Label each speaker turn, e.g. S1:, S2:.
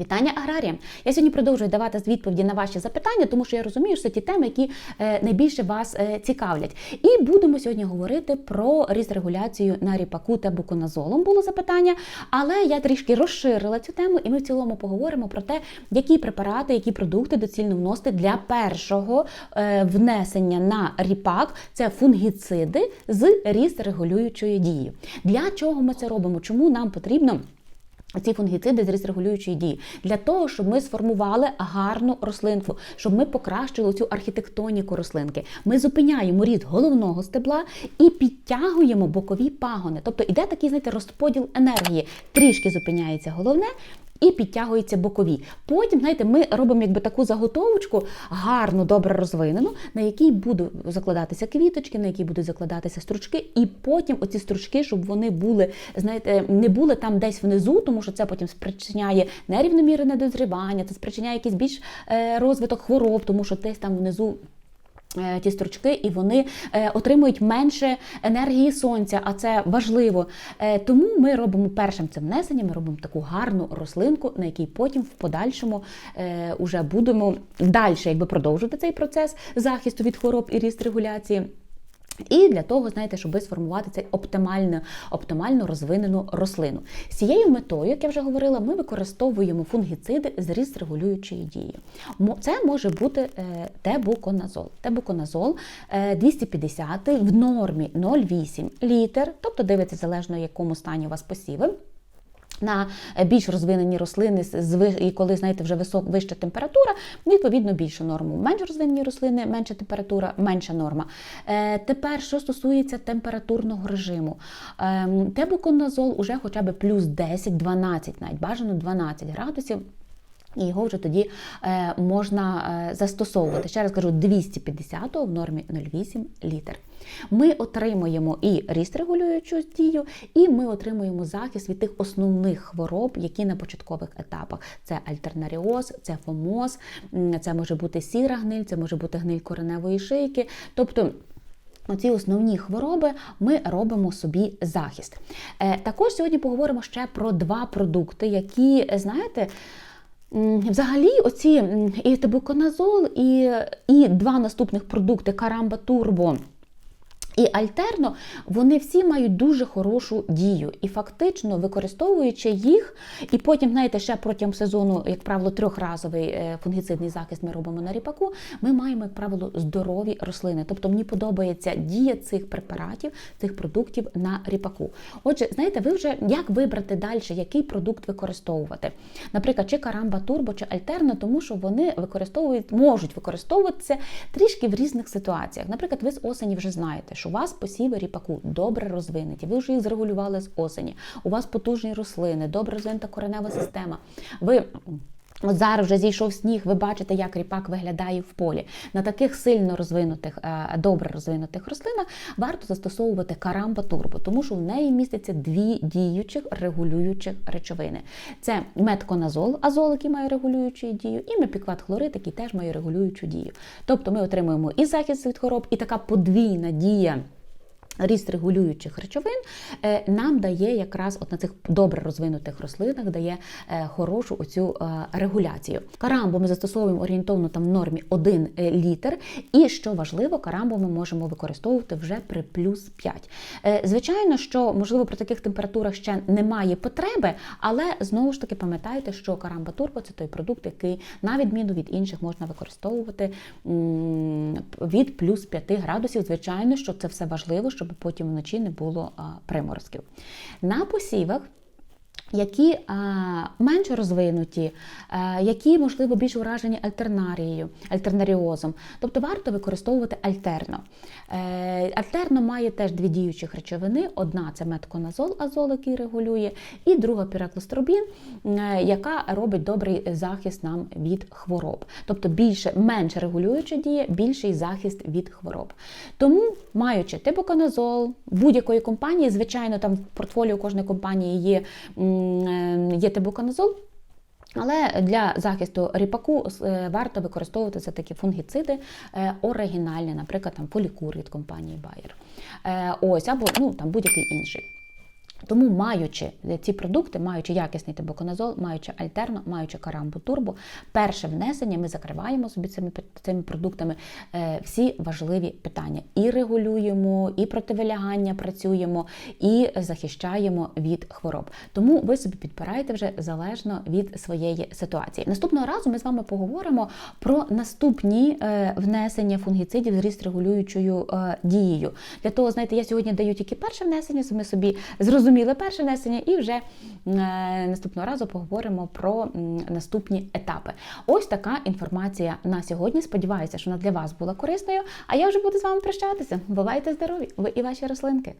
S1: Вітання аграріям! Я сьогодні продовжую давати відповіді на ваші запитання, тому що я розумію, що це ті теми, які е, найбільше вас е, цікавлять. І будемо сьогодні говорити про різрегуляцію на ріпаку та буконазолом. Було запитання, але я трішки розширила цю тему, і ми в цілому поговоримо про те, які препарати, які продукти доцільно вносити для першого е, внесення на ріпак. Це фунгіциди з різрегулюючою дією. Для чого ми це робимо? Чому нам потрібно? Ці фунгіциди з різрегулюючої дії для того, щоб ми сформували гарну рослинку, щоб ми покращили цю архітектоніку рослинки. Ми зупиняємо ріст головного стебла і підтягуємо бокові пагони. Тобто іде такий, знаєте, розподіл енергії. Трішки зупиняється головне. І підтягуються бокові. Потім, знаєте, ми робимо якби таку заготовочку, гарну, добре розвинену, на якій будуть закладатися квіточки, на якій будуть закладатися стручки, і потім оці стручки, щоб вони були, знаєте, не були там десь внизу, тому що це потім спричиняє нерівномірне дозрівання, це спричиняє якийсь більш е, розвиток хвороб, тому що десь там внизу. Е, Ті стручки, і вони е, отримують менше енергії сонця, а це важливо. Е, тому ми робимо першим це внесення, ми робимо таку гарну рослинку, на якій потім в подальшому е, уже будемо далі якби продовжувати цей процес захисту від хвороб і ріст регуляції. І для того, знаєте, щоб сформувати цей оптимально, оптимально розвинену рослину. З цією метою, як я вже говорила, ми використовуємо фунгіциди з ріст регулюючої дії. Це може бути е, тебуконазол. Тебуконазол е, 250 в нормі 0,8 літр, тобто дивиться залежно, в якому стані у вас посіви. На більш розвинені рослини, і коли знаєте, вже висок, вища температура, відповідно більшу норму. Менш розвинені рослини, менша температура, менша норма. Е, тепер, що стосується температурного режиму, е, тебуконазол уже хоча б плюс 10-12, навіть бажано 12 градусів. І його вже тоді е, можна е, застосовувати. Ще раз кажу, 250 в нормі 0,8 літр. Ми отримуємо і ріст регулюючу дію, і ми отримуємо захист від тих основних хвороб, які на початкових етапах. Це альтернаріоз, це фомоз, це може бути сіра гниль, це може бути гниль кореневої шийки. Тобто Оці основні хвороби ми робимо собі захист. Е, Також сьогодні поговоримо ще про два продукти, які, знаєте, Взагалі, оці і табуконазол, і, і два наступних продукти Карамба Турбо. І альтерно вони всі мають дуже хорошу дію. І фактично, використовуючи їх, і потім, знаєте, ще протягом сезону, як правило, трьохразовий е, фунгіцидний захист ми робимо на ріпаку, ми маємо, як правило, здорові рослини. Тобто мені подобається дія цих препаратів, цих продуктів на ріпаку. Отже, знаєте, ви вже як вибрати далі, який продукт використовувати? Наприклад, чи карамба турбо, чи альтерно, тому що вони використовують, можуть використовуватися трішки в різних ситуаціях. Наприклад, ви з осені вже знаєте, що у вас посіви ріпаку добре розвинуті, ви вже їх зрегулювали з осені. У вас потужні рослини, добре розвинута коренева система. Ви От зараз вже зійшов сніг, ви бачите, як ріпак виглядає в полі. На таких сильно розвинутих, е, добре розвинутих рослинах варто застосовувати карамба турбо, тому що в неї містяться дві діючих регулюючих речовини. Це метконазол, азол, який має регулюючу дію, і мепікват хлорид, який теж має регулюючу дію. Тобто ми отримуємо і захист від хвороб, і така подвійна дія. Ріст регулюючих речовин е, нам дає якраз от на цих добре розвинутих рослинах дає е, хорошу оцю е, регуляцію. Карамбу ми застосовуємо орієнтовно там в нормі 1 літр. І що важливо, карамбу ми можемо використовувати вже при плюс 5. Е, Звичайно, що можливо при таких температурах ще немає потреби, але знову ж таки пам'ятайте, що карамба турбо це той продукт, який на відміну від інших можна використовувати від плюс 5 градусів. Звичайно, що це все важливо, щоб потім вночі не було приморозків. На посівах які менш розвинуті, а, які, можливо, більш уражені альтернарією, альтернаріозом. Тобто варто використовувати альтерно. Е, альтерно має теж дві діючих речовини: одна це метконазол, азол, який регулює, і друга піраклостробін, е, яка робить добрий захист нам від хвороб. Тобто більше, менш регулююча дія, більший захист від хвороб. Тому, маючи тибуконазол будь-якої компанії, звичайно, там в портфоліо кожної компанії є, е, є тебуканозол. Але для захисту ріпаку е, варто використовувати все такі фунгіциди е, оригінальні, наприклад, там полікур від компанії Bayer. Е, Ось або ну там будь-який інший. Тому, маючи ці продукти, маючи якісний тебуконазол, маючи альтерно, маючи карамбу турбо, перше внесення ми закриваємо собі цими цими продуктами е, всі важливі питання. І регулюємо, і противилягання працюємо, і захищаємо від хвороб. Тому ви собі підбираєте вже залежно від своєї ситуації. Наступного разу ми з вами поговоримо про наступні е, внесення фунгіцидів з ріст регулюючою е, дією. Для того, знаєте, я сьогодні даю тільки перше внесення, ми собі зрозуміли перше внесення, і вже е, наступного разу поговоримо про наступні етапи. Ось така інформація на сьогодні. Сподіваюся, що вона для вас була корисною. А я вже буду з вами прощатися. Бувайте здорові! Ви і ваші рослинки!